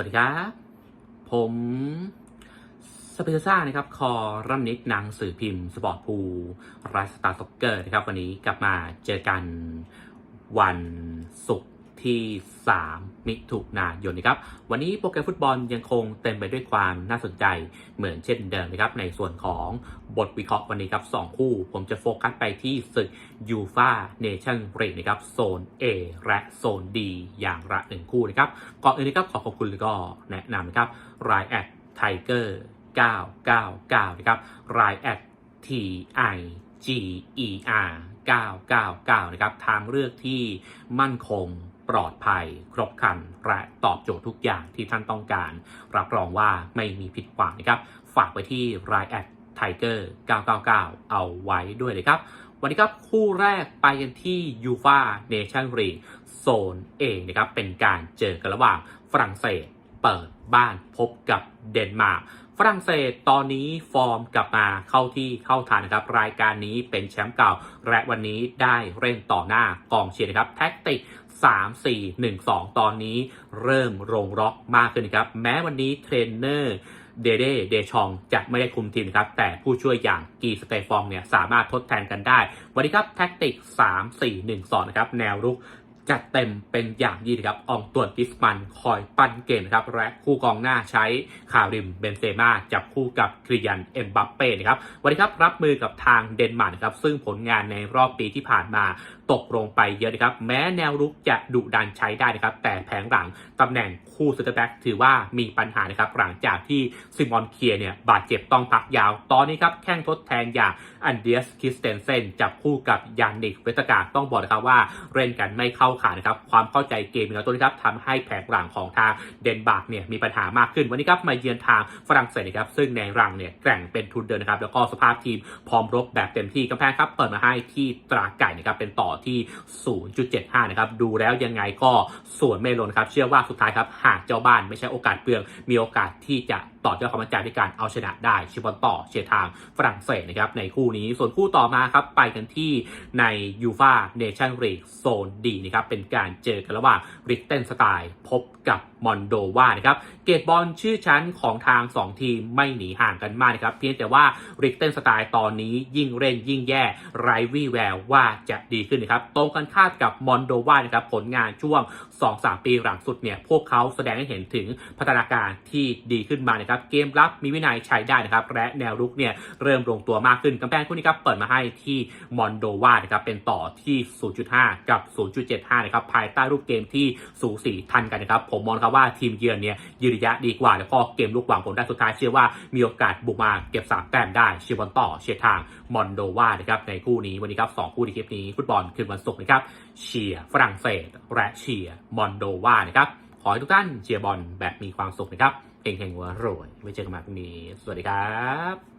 วัสดีครับ ผมสเปเซซ่านะครับ คอรัมนิกหนังสื่อพิมพ์ สปอร์ตพูไรสตาร์ซ็อกเกอร์นะครับ วันนี้กลับมาเจอกันวันศุกร์ ที่ 3 มิถุนายนนะครับ วันนี้โปรแกรมฟุตบอลยังคงเต็มไปด้วยความน่าสนใจเหมือนเช่นเดิมนะครับ ในส่วนของบทวิเคราะห์วันนี้ครับ2คู่ ผมจะโฟกัสไปที่ศึกยูฟาเนชั่นเ a กนะครับโซน A และโซน D อย่างละหนึ่งคู่นะครับก่อนอื่นนะครับขอขอบคุณแล้วก็แนะนำนะครับรายแอดไทเกอร์999นะครับรายแอด T I G E R 999 นะครับ ทางเลือกที่มั่นคง ปลอดภัย ครบครันและตอบโจทย์ทุกอย่างที่ท่านต้องการ รับรองว่าไม่มีผิดหวังนะครับ ฝากไปที่รายแอดไทเกอร์999 เอาไว้ด้วยเลยครับวันนี้ครับคู่แรกไปกันที่ยูฟาเนชั่นรีโซนเองนะครับเป็นการเจอกันระหว่างฝรั่งเศสเปิดบ้านพบกับเดนมาร์ก ฝรั่งเศสตอนนี้ฟอร์มกลับมาเข้าที่เข้าทางนะครับ รายการนี้เป็นแชมป์เก่า และวันนี้ได้เล่นต่อหน้ากองเชียร์นะครับ แท็กติก 3 4 1 2 ตอนนี้เริ่มลงล็อกมากขึ้นนะครับ แม้วันนี้เทรนเนอร์เดเดเดชองจะไม่ได้คุมทีมนะครับ แต่ผู้ช่วยอย่างกีสเตฟองเนี่ยสามารถทดแทนกันได้ วันนี้ครับแท็กติก 3 4 1 2 นะครับ แนวรุก จัดเต็มเป็นอย่างยิ่งนะครับอองตวนกิสมันคอยปั้นเกมนครับและคู่กองหน้าใช้คาริมเบนเซม่าจับคู่กับคริยันเอ็มบัปเป้นะครับวันนี้ครับรับมือกับทางเดนมาร์กนะครับซึ่งผลงานในรอบปีที่ผ่านมาตกลงไปเยอะนะครับ แม้แนวรุกจะดุดันใช้ได้นะครับ แต่แผงหลังตำแหน่งคู่สเตอร์แบ็กถือว่ามีปัญหานะครับหลังจากที่ซิมอนเคียเนี่ยบาดเจ็บต้องพักยาว ตอนนี้ครับแข้งทดแทนอย่างอันเดียสคิสเตนเซนจับคู่กับยานนิกเวตกาต้องบอกนะครับว่าเล่นกันไม่เข้าขานะครับความเข้าใจเกมของตัวนี้ครับทำให้แผงหลังของทางเดนมาร์กเนี่ยมีปัญหามากขึ้นวันนี้ครับมาเยือนทางฝรั่งเศสนะครับซึ่งในรังเนี่ยแกร่งเป็นทุนเดินนะครับแล้วก็สภาพทีมพร้อมรบแบบเต็มที่กำแพงครับเปิดมาให้ที่ตราไก่นะครับเป็นต่อที่ 0.75 นะครับดูแล้วยังไงก็ส่วนไม่ลนครับเชื่อว่าสุดท้ายครับหากเจ้าบ้านไม่ใช่โอกาสเปลืองมีโอกาสที่จะต่อยอดความมั่นใจในการเอาชนะได้ชิบอนต่อเชียร์ทางฝรั่งเศสนะครับในคู่นี้ส่วนคู่ต่อมาครับไปกันที่ในยูฟาเนชั่นลีกโซนดีนะครับเป็นการเจอกันระหว่างริกเตนสไตล์พบกับมอนโดวานะครับเกตบอลชื่อชั้นของทาง 2 ทีมไม่หนีห่างกันมากนะครับเพียงแต่ว่าริกเตนสไตล์ตอนนี้ยิ่งเล่นยิ่งแย่ไร้วี่แววว่าจะดีขึ้นนะครับตรงกันข้ามกับมอนโดวานะครับผลงานช่วง 2-3 ปีหลังสุดเนี่ยพวกเขาแสดงให้เห็นถึงพัฒนาการที่ดีขึ้นมานะครับเกมรับมีวินัยใช้ได้นะครับและแนวรุกเนี่ยเริ่มลงตัวมากขึ้นกำแพงคู่นี้ครับเปิดมาให้ที่มอนโดวานะครับเป็นต่อที่ 0.5 กับ 0.75 นะครับภายใต้รูปเกมที่สูสีทันกันนะครับผมมองครับว่าทีมเยือนเนี่ยยืนระยะดีกว่าแล้วก็เกมลุกหวังผลได้สุดท้ายเชื่อว่ามีโอกาสบุกมาเก็บ3แต้มได้เชียร์บอลต่อเชียร์ทางมอนโดวานะครับในคู่นี้วันนี้ครับสองคู่ในคลิปนี้ฟุตบอลคืนวันศุกร์นะครับเชียร์ฝรั่งเศสและเชียร์มอนโดวานะครับขอให้ทุกท่านเชียร์บอลแบบมีความสุขนะครับเฮงๆหัวรวยไว้เจอกันใหม่พรุ่งนี้ สวัสดีครับ